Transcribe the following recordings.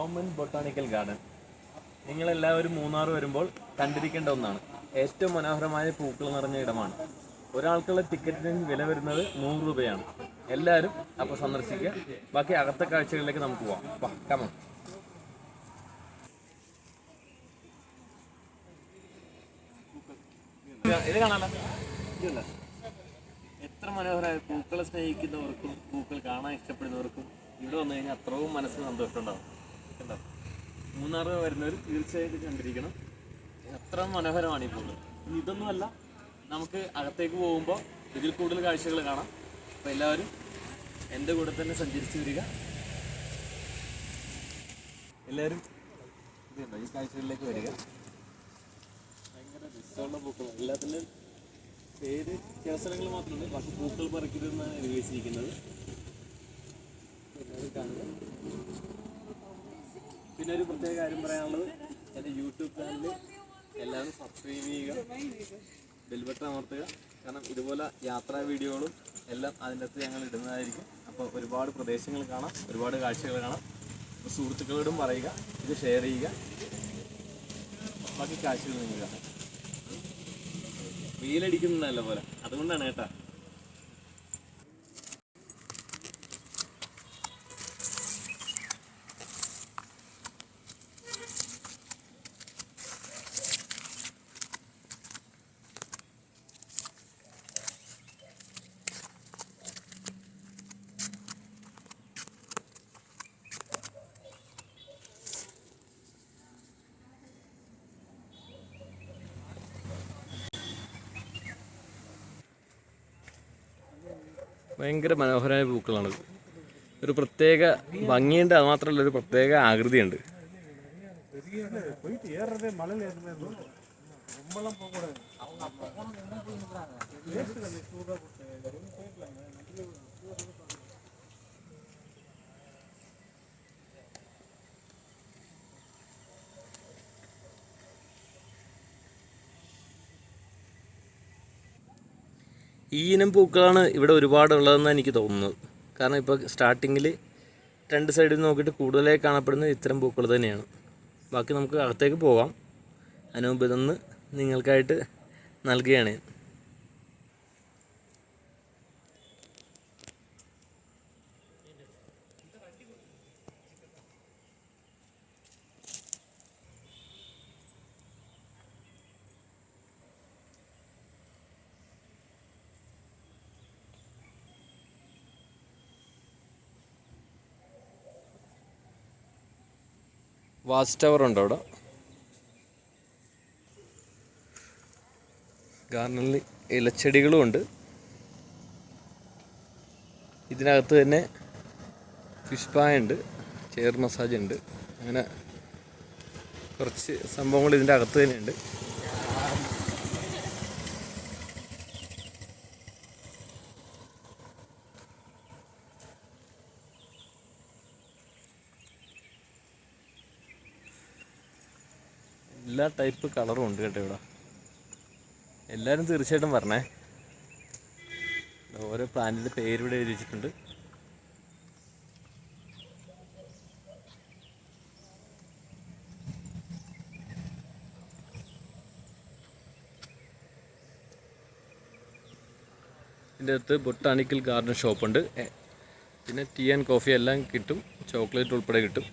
Government botanical garden നിങ്ങളെല്ലാവരും മൂന്നാർ വരുമ്പോൾ കണ്ടിരിക്കേണ്ട ഒന്നാണ്. ഏറ്റവും മനോഹരമായ പൂക്കൾ നിറഞ്ഞ ഇടമാണ്. ഒരാൾക്കുള്ള ടിക്കറ്റിന് വില വരുന്നത് നൂറ് രൂപയാണ്. എല്ലാവരും അപ്പോൾ സന്ദർശിക്കുക. ബാക്കി അകത്തെ കാഴ്ചകളിലേക്ക് നമുക്ക് പോവാം. കമ ഇത് കാണാലോ? എത്ര മനോഹരമായ പൂക്കളെ സ്നേഹിക്കുന്നവർക്കും പൂക്കൾ കാണാൻ ഇഷ്ടപ്പെടുന്നവർക്കും ഇവിടെ വന്നു കഴിഞ്ഞാൽ അത്രയും മനസ്സിന് സന്തോഷം ഉണ്ടാവും കണ്ടോ മൂന്നാർ വരുന്നവർ തീർച്ചയായിട്ടും കണ്ടിരിക്കണം. എത്ര മനോഹരമാണ് ഇനി ഇതൊന്നുമല്ല നമുക്ക് അകത്തേക്ക് പോകുമ്പോൾ ഇതിൽ കൂടുതൽ കാഴ്ചകൾ കാണാം. അപ്പോൾ എല്ലാവരും എന്റെ കൂടെ തന്നെ സഞ്ചരിച്ച് വരിക. എല്ലാവരും ഇതുണ്ടോ ഈ കാഴ്ചകളിലേക്ക് വരിക. ഭയങ്കര രസമുള്ള പൂക്കൾ എല്ലാത്തിനും പേര് ചില സ്ഥലങ്ങൾ മാത്രമല്ല ബാക്കി പൂക്കൾ പറിക്കരുതെന്നാണ് എഴുതിയിരിക്കുന്നത് എല്ലാവരും കാണുക. പിന്നെ ഒരു പ്രത്യേക കാര്യം പറയാനുള്ളത്. എന്റെ യൂട്യൂബ് ചാനൽ എല്ലാവരും സബ്സ്ക്രൈബ് ചെയ്യുക ബെൽബട്ടൺ അമർത്തുക. കാരണം ഇതുപോലെ യാത്രാ വീഡിയോകളും എല്ലാം അതിന്റെ അകത്ത് ഞങ്ങൾ ഇടുന്നതായിരിക്കും. അപ്പോൾ ഒരുപാട് പ്രദേശങ്ങൾ കാണാം ഒരുപാട് കാഴ്ചകൾ കാണാം. സുഹൃത്തുക്കളോടും പറയുക ഇത് ഷെയർ ചെയ്യുക. ബാക്കി കാഴ്ചകൾ നിങ്ങൾ കാണാം വെയിലടിക്കുന്നതല്ല പോലെ. അതുകൊണ്ടാണ് കേട്ടാ. ഭയങ്കര മനോഹരമായ പൂക്കളാണിത് ഒരു പ്രത്യേക ഭംഗിയുണ്ട് അത് മാത്രമല്ല ഒരു പ്രത്യേക ആകൃതിയുണ്ട് போயிட்டு ஏறுறதே மலையில ஏறுறதே ரொம்பலாம் போகக்கூடாது ഈ ഇനം പൂക്കളാണ് ഇവിടെ ഒരുപാട് ഉള്ളതെന്ന് എനിക്ക് തോന്നുന്നത്. കാരണം ഇപ്പോൾ സ്റ്റാർട്ടിങ്ങിൽ രണ്ട് സൈഡിൽ നോക്കിയിട്ട് കൂടുതലായി കാണപ്പെടുന്നത് ഇത്തരം പൂക്കൾ തന്നെയാണ്. ബാക്കി നമുക്ക് അകത്തേക്ക് പോകാം അതിനു മുമ്പ് ഇതൊന്ന് നിങ്ങൾക്കായിട്ട് നൽകുകയാണ്. വാച്ച് ടവർ ഉണ്ട് അവിടെ? ഗാർഡനിൽ ഇലച്ചെടികളും ഉണ്ട്. ഇതിനകത്ത് തന്നെ ഫിഷ് പായ ഉണ്ട് ചെയർ മസാജ് ഉണ്ട്. അങ്ങനെ കുറച്ച് സംഭവങ്ങൾ ഇതിന്റെ അകത്ത് തന്നെ എല്ലാ ടൈപ്പ് കളറും ഉണ്ട് കേട്ടോ ഇവിടെ. എല്ലാവരും തീർച്ചയായിട്ടും പറഞ്ഞേ ഓരോ പ്ലാന്റിന്റെ പേര് ഇവിടെ എഴുതി വെച്ചിട്ടുണ്ട്. ഇതിന്റെ അടുത്ത് ബൊട്ടാണിക്കൽ ഗാർഡൻ ഷോപ്പുണ്ട് പിന്നെ ടീ ആൻഡ് കോഫി എല്ലാം കിട്ടും. ചോക്ലേറ്റ് ഉൾപ്പെടെ കിട്ടും.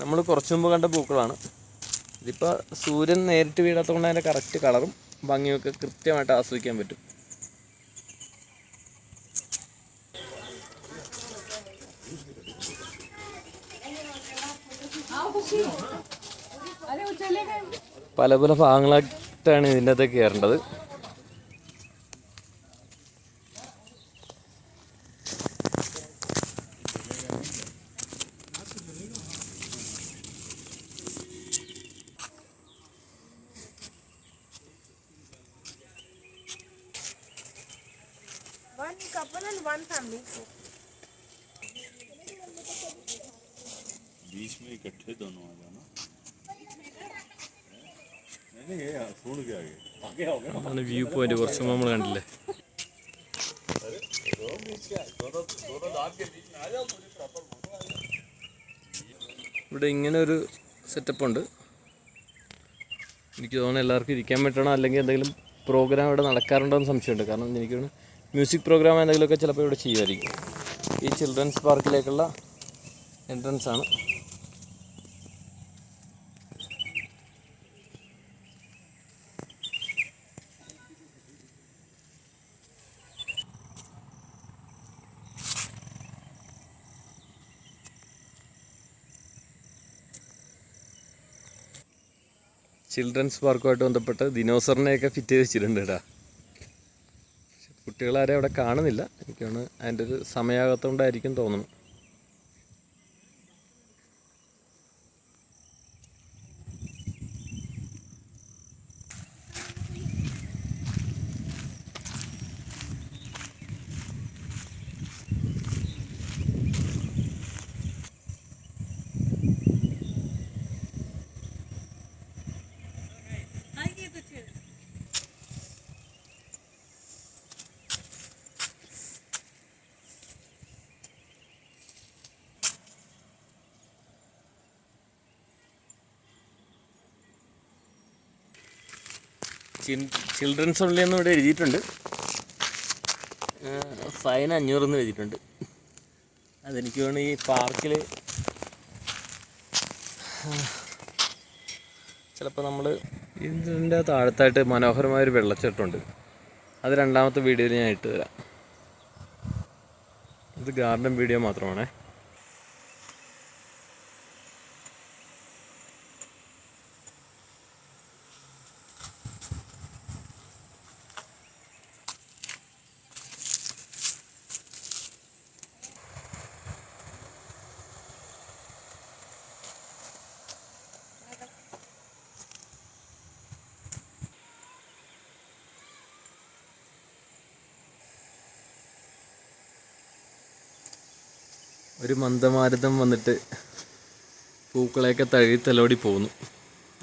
നമ്മൾ കുറച്ച് മുമ്പ് കണ്ട പൂക്കളാണ്. ഇതിപ്പോൾ സൂര്യൻ നേരിട്ട് വീഴാത്തതുകൊണ്ട് അതിന്റെ കറക്റ്റ് കളറും ഭംഗിയൊക്കെ കൃത്യമായിട്ട് ആസ്വദിക്കാൻ പറ്റും. പല പല ഭാഗങ്ങളായിട്ടാണ് ഇതിന്റെ അകത്ത് കയറേണ്ടത്. One couple and one family. बीच में इकट्ठे दोनों आ जाना नहीं नहीं ये छोड़ के आगे आगे हो गया അതാണ് വ്യൂ പോയിന്റ് കുറച്ച് മുമ്പ് നമ്മൾ കണ്ടില്ലേ ഇവിടെ ഇങ്ങനെ ഒരു സെറ്റപ്പ് ഉണ്ട് എനിക്ക് തോന്നുന്നു എല്ലാവർക്കും ഇരിക്കാൻ പറ്റണം അല്ലെങ്കിൽ എന്തെങ്കിലും പ്രോഗ്രാം ഇവിടെ നടക്കാറുണ്ടോ എന്ന് സംശയമുണ്ട് കാരണം എനിക്ക് തോന്നുന്നു മ്യൂസിക് പ്രോഗ്രാം എന്തെങ്കിലുമൊക്കെ ചിലപ്പോൾ ഇവിടെ ചെയ്യുമായിരിക്കും. ഈ ചിൽഡ്രൻസ് പാർക്കിലേക്കുള്ള എൻട്രൻസ് ആണ്. ചിൽഡ്രൻസ് പാർക്കുമായിട്ട് ബന്ധപ്പെട്ട് ദിനോസറിനെയൊക്കെ ഫിറ്റ് ചെയ്ത് വെച്ചിട്ടുണ്ട് കേട്ടാ കുട്ടികളാരെ അവിടെ കാണുന്നില്ല. എനിക്കാണ് അതിന്റെ ഒരു സമയാകത്തോണ്ടായിരിക്കും തോന്നുന്നു ചിൽഡ്രൻസ് ഉള്ളി എന്ന് ഇവിടെ എഴുതിയിട്ടുണ്ട്. ഫൈൻ അഞ്ഞൂറെന്ന് എഴുതിയിട്ടുണ്ട്. അതെനിക്ക് തോന്നുന്നു ഈ പാർക്കിൽ ചിലപ്പോൾ നമ്മൾ ഇതിന്റെ താഴത്തായിട്ട് മനോഹരമായൊരു വെള്ളച്ചാട്ടമുണ്ട്. അത് രണ്ടാമത്തെ വീഡിയോയിൽ ഞാൻ ഇട്ട് തരാം. ഇത് ഗാർഡൻ വീഡിയോ മാത്രമാണേ. ഒരു മന്ദമാരുതം വന്നിട്ട് പൂക്കളെയൊക്കെ തഴി തലോടി പോകുന്നു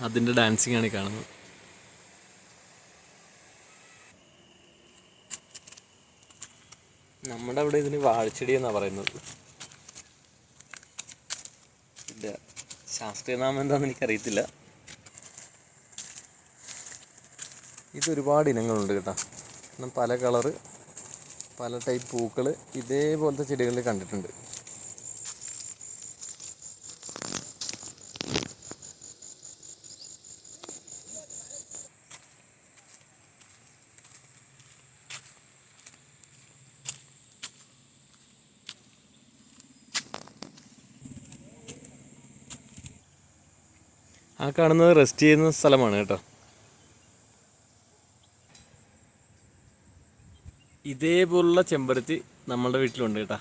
അതിന്റെ ഡാൻസിങ് ആണ് കാണുന്നത്. നമ്മുടെ അവിടെ ഇതിന് വാഴച്ചെടി എന്നാണ് പറയുന്നത്. ഇതിന്റെ ശാസ്ത്രീയ നാമം എന്താണെന്ന് എനിക്കറിയത്തില്ല. ഇത് ഒരുപാട് ഇനങ്ങളുണ്ട് കേട്ടോ. പല കളറ് പല ടൈപ്പ് പൂക്കൾ ഇതേപോലത്തെ ചെടികളിൽ കണ്ടിട്ടുണ്ട്. ആ കാണുന്നത് റെസ്റ്റ് ചെയ്യുന്ന സ്ഥലമാണ് കേട്ടോ. ഇതേപോലുള്ള ചെമ്പരത്തി നമ്മളുടെ വീട്ടിലുണ്ട് കേട്ടോ.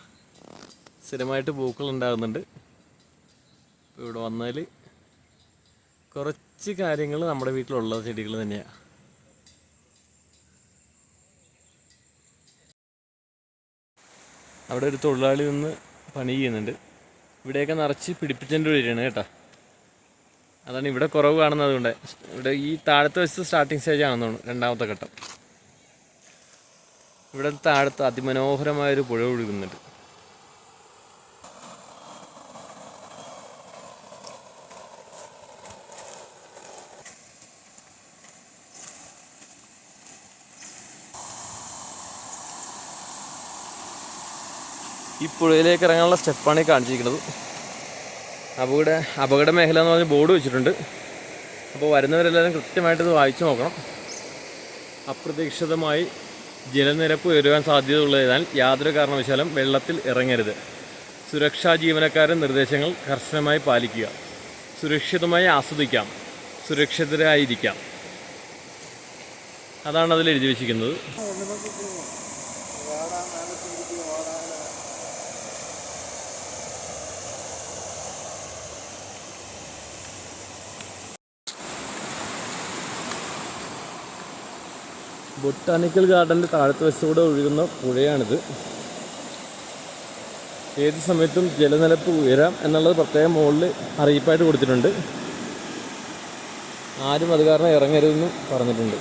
സ്ഥിരമായിട്ട് പൂക്കൾ ഉണ്ടാകുന്നുണ്ട്. ഇപ്പോൾ ഇവിടെ വന്നാൽ കുറച്ച് കാര്യങ്ങൾ നമ്മുടെ വീട്ടിലുള്ള ചെടികൾ തന്നെയാണ് അവിടെ ഒരു തൊഴിലാളി നിന്ന് പണി ചെയ്യുന്നുണ്ട്. ഇവിടെയൊക്കെ നിറച്ച് പിടിപ്പിച്ചതിന്റെ വരികയാണ് കേട്ടോ. അതാണ് ഇവിടെ കുറവ് കാണുന്നത് കൊണ്ട് ഇവിടെ ഈ താഴത്തെ വശത്ത് സ്റ്റാർട്ടിങ് സ്റ്റേജ് ആണെന്ന് തോന്നുന്നു രണ്ടാമത്തെ ഘട്ടം. ഇവിടെ താഴത്ത് അതിമനോഹരമായൊരു പുഴ ഒഴുകുന്നുണ്ട്. ഈ പുഴയിലേക്ക് ഇറങ്ങാനുള്ള സ്റ്റെപ്പാണ് ഈ കാണിച്ചിരിക്കുന്നത്. അപകട അപകട മേഖല എന്ന് പറഞ്ഞ് ബോർഡ് വെച്ചിട്ടുണ്ട്. അപ്പോൾ വരുന്നവരെല്ലാവരും കൃത്യമായിട്ട് ഇത് വായിച്ചു നോക്കണം. അപ്രതീക്ഷിതമായി ജലനിരപ്പ് ഉയരുവാൻ സാധ്യതയുള്ളതിനാൽ യാതൊരു കാരണവശാലും വെള്ളത്തിൽ ഇറങ്ങരുത്. സുരക്ഷാ ജീവനക്കാരുടെ നിർദ്ദേശങ്ങൾ കർശനമായി പാലിക്കുക. സുരക്ഷിതമായി ആസ്വദിക്കാം. സുരക്ഷിതരായിരിക്കാം. അതാണ് അതിൽ എഴുതി വെച്ചിരിക്കുന്നത്. ബൊട്ടാനിക്കൽ ഗാർഡന്റെ താഴത്തെ വശത്തൂടെ ഒഴുകുന്ന പുഴയാണിത്. ഏത് സമയത്തും ജലനിരപ്പ് ഉയരാം എന്നുള്ളത് പ്രത്യേകം മുകളിൽ അറിയിപ്പായിട്ട് കൊടുത്തിട്ടുണ്ട്. ആരും അത് കാരണം ഇറങ്ങരുതെന്നും പറഞ്ഞിട്ടുണ്ട്.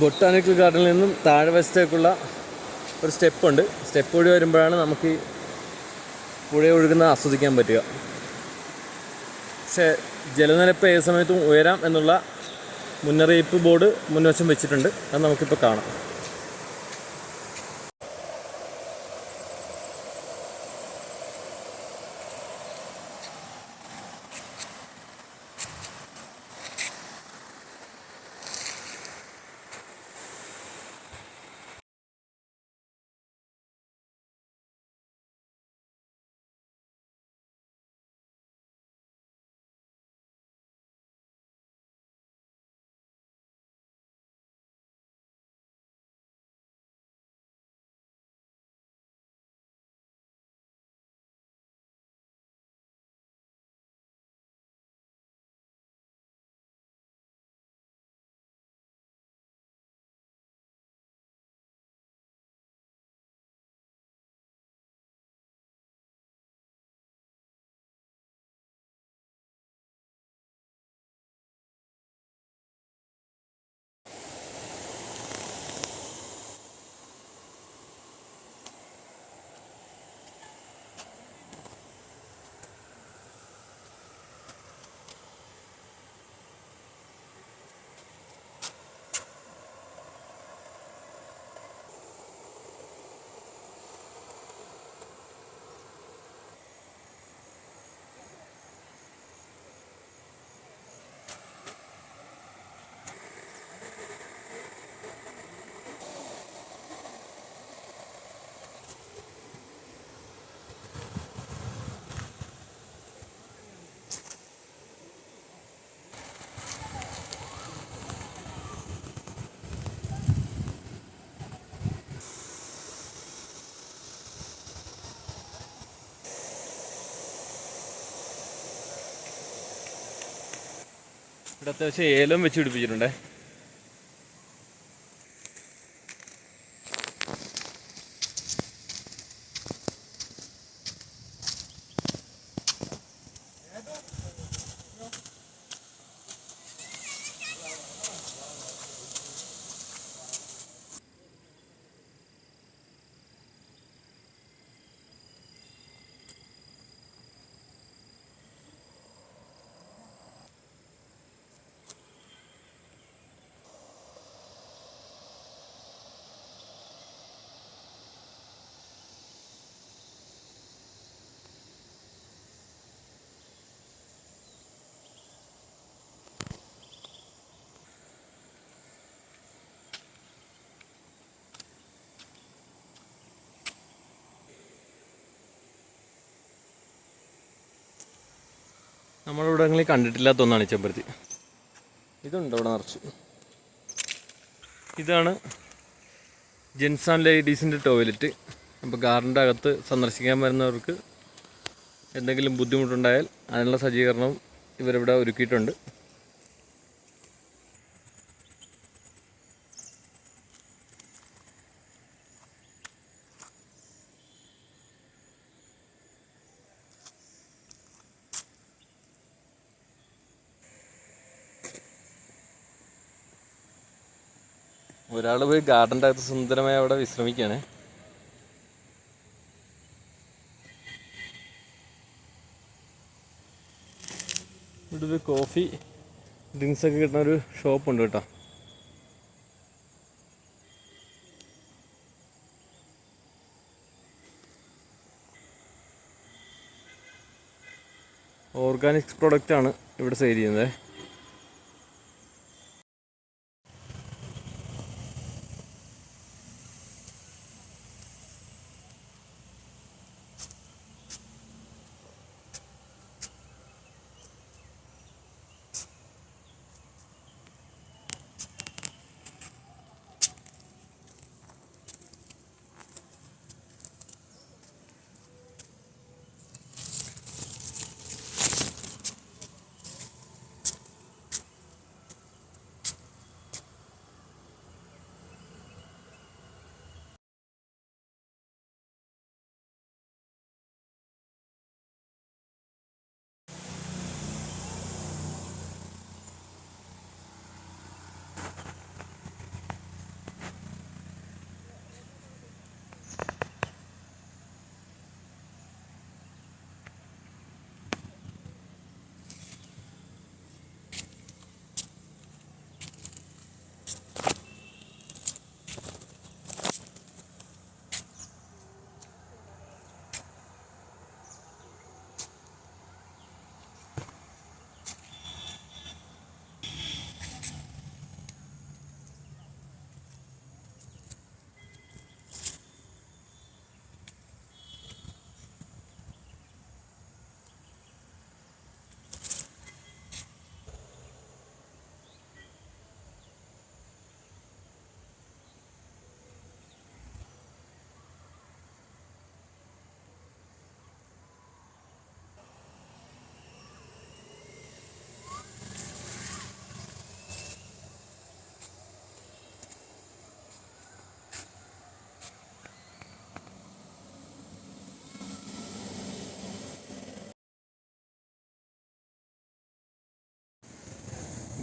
ബൊട്ടാനിക്കൽ ഗാർഡനിൽ നിന്നും താഴെ വശത്തേക്കുള്ള ഒരു സ്റ്റെപ്പുണ്ട്. സ്റ്റെപ്പ് വഴി വരുമ്പോഴാണ് നമുക്ക് ഈ പുഴ ഒഴുകുന്ന ആസ്വദിക്കാൻ പറ്റുക. പക്ഷേ ജലനിരപ്പ് ഏത് സമയത്തും ഉയരാം എന്നുള്ള മുന്നറിയിപ്പ് ബോർഡ് മുൻവശം വെച്ചിട്ടുണ്ട്. അത് നമുക്കിപ്പോൾ കാണാം. അത്യാവശ്യം ഏലം വെച്ച് പിടിപ്പിച്ചിട്ടുണ്ടേ. നമ്മളിവിടങ്ങളിൽ കണ്ടിട്ടില്ലാത്ത ഒന്നാണ് ഈ ചെമ്പരത്തി. ഇതുണ്ട് ഇവിടെ നിറച്ച്. ഇതാണ് ജെൻസ് ആൻഡ് ലേഡീസിന്റെ ടോയ്ലറ്റ്. അപ്പോൾ ഗാർഡന്റെ അകത്ത് സന്ദർശിക്കാൻ വരുന്നവർക്ക് എന്തെങ്കിലും ബുദ്ധിമുട്ടുണ്ടായാൽ അതിനുള്ള സജ്ജീകരണവും ഇവരിവിടെ ഒരുക്കിയിട്ടുണ്ട്. ഒരാൾ പോയി ഗാർഡന്റെ അകത്ത് സുന്ദരമായി അവിടെ വിശ്രമിക്കുകയാണ് ഇവിടെ ഒരു കോഫി ഡ്രിങ്ക്സ് ഒക്കെ കിട്ടുന്ന ഒരു ഷോപ്പ് ഉണ്ട് കേട്ടോ. ഓർഗാനിക്സ് പ്രൊഡക്റ്റാണ് ഇവിടെ സെയിൽ ചെയ്യുന്നത്.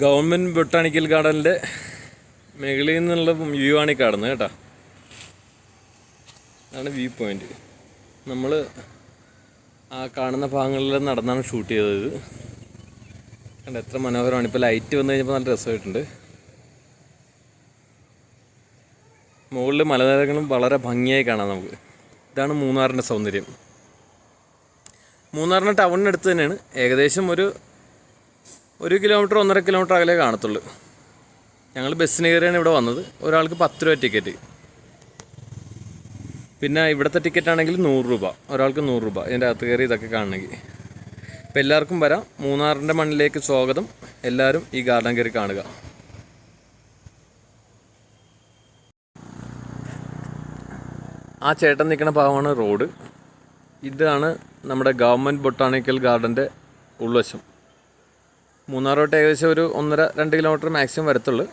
ഗവൺമെന്റ് ബൊട്ടാണിക്കൽ ഗാർഡനിന്റെ മുകളിൽ നിന്നുള്ള വ്യൂ ആണ് ഈ കാണുന്നത് കേട്ടോ. അതാണ് വ്യൂ പോയിന്റ് നമ്മൾ ആ കാണുന്ന ഭാഗങ്ങളിൽ നടന്നാണ് ഷൂട്ട് ചെയ്തത് കണ്ട എത്ര മനോഹരമാണ്. ഇപ്പോൾ ലൈറ്റ് വന്നു കഴിഞ്ഞപ്പോൾ നല്ല രസമായിട്ടുണ്ട്. മുകളിൽ മലനിരകളും വളരെ ഭംഗിയായി കാണാം നമുക്ക്. ഇതാണ് മൂന്നാറിന്റെ സൗന്ദര്യം. മൂന്നാറിന്റെ ടൗണിനടുത്ത് തന്നെയാണ്. ഏകദേശം ഒരു ഒരു കിലോമീറ്റർ ഒന്നര കിലോമീറ്റർ അകലേ കാണത്തുള്ളൂ. ഞങ്ങൾ ബസ്സിന് കയറിയാണ് ഇവിടെ വന്നത്. ഒരാൾക്ക് പത്ത് രൂപ ടിക്കറ്റ് പിന്നെ ഇവിടുത്തെ ടിക്കറ്റ് ആണെങ്കിൽ നൂറ് രൂപ. ഒരാൾക്ക് നൂറ് രൂപ. ഇതിന്റെ അകത്ത് കയറി ഇതൊക്കെ കാണണമെങ്കിൽ. അപ്പോൾ എല്ലാവർക്കും വരാം. മൂന്നാറിന്റെ മണ്ണിലേക്ക് സ്വാഗതം. എല്ലാവരും ഈ ഗാർഡൻ കയറി കാണുക. ആ ചേട്ടൻ നിൽക്കുന്ന ഭാഗമാണ് റോഡ്. ഇതാണ് നമ്മുടെ ഗവൺമെന്റ് ബൊട്ടാണിക്കൽ ഗാർഡന്റെ ഉൾവശം. മൂന്നാറോട്ട് ഏകദേശം ഒരു ഒന്നര രണ്ട് കിലോമീറ്റർ മാക്സിമം വരത്തുള്ളൂ.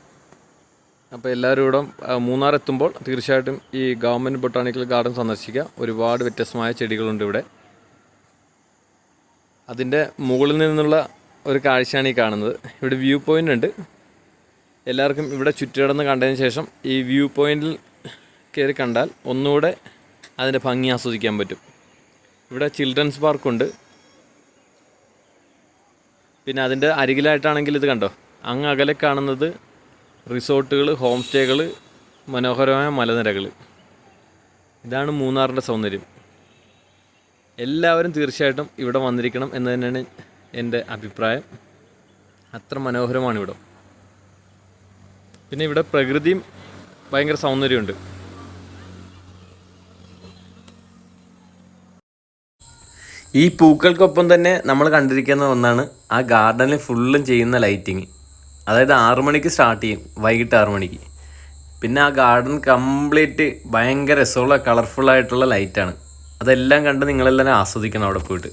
അപ്പോൾ എല്ലാവരും ഇവിടെ മൂന്നാർ എത്തുമ്പോൾ തീർച്ചയായിട്ടും ഈ ഗവൺമെന്റ് ബൊട്ടാണിക്കൽ ഗാർഡൻ സന്ദർശിക്കുക. ഒരുപാട് വ്യത്യസ്തമായ ചെടികളുണ്ട് ഇവിടെ. അതിന്റെ മുകളിൽ നിന്നുള്ള ഒരു കാഴ്ചയാണ് ഈ കാണുന്നത്. ഇവിടെ വ്യൂ പോയിന്റ് ഉണ്ട്. എല്ലാവർക്കും ഇവിടെ ചുറ്റിടന്ന് കണ്ടതിന് ശേഷം ഈ വ്യൂ പോയിന്റിൽ കയറി കണ്ടാൽ ഒന്നുകൂടെ അതിന്റെ ഭംഗി ആസ്വദിക്കാൻ പറ്റും. ഇവിടെ ചിൽഡ്രൻസ് പാർക്കുണ്ട്. പിന്നെ അതിന്റെ അരികിലായിട്ടാണെങ്കിൽ ഇത് കണ്ടോ? അങ്ങ് അകലെ കാണുന്നത് റിസോർട്ടുകൾ ഹോം സ്റ്റേകൾ മനോഹരമായ മലനിരകൾ ഇതാണ് മൂന്നാറിന്റെ സൗന്ദര്യം. എല്ലാവരും തീർച്ചയായിട്ടും ഇവിടെ വന്നിരിക്കണം എന്ന് തന്നെയാണ് എന്റെ അഭിപ്രായം. അത്ര മനോഹരമാണ് ഇവിടെ. പിന്നെ ഇവിടെ പ്രകൃതിയും ഭയങ്കര സൗന്ദര്യമുണ്ട്. ഈ പൂക്കൾക്കൊപ്പം തന്നെ നമ്മൾ കണ്ടിരിക്കുന്ന ഒന്നാണ് ആ ഗാർഡനിൽ ഫുള്ളും ചെയ്യുന്ന ലൈറ്റിങ്. അതായത് ആറു മണിക്ക് സ്റ്റാർട്ട് ചെയ്യും വൈകിട്ട് ആറു മണിക്ക്. പിന്നെ ആ ഗാർഡൻ കംപ്ലീറ്റ് ഭയങ്കര രസമുള്ള കളർഫുള്ളായിട്ടുള്ള ലൈറ്റാണ്. അതെല്ലാം കണ്ട് നിങ്ങളെല്ലാം ആസ്വദിക്കണം അവിടെ പോയിട്ട്.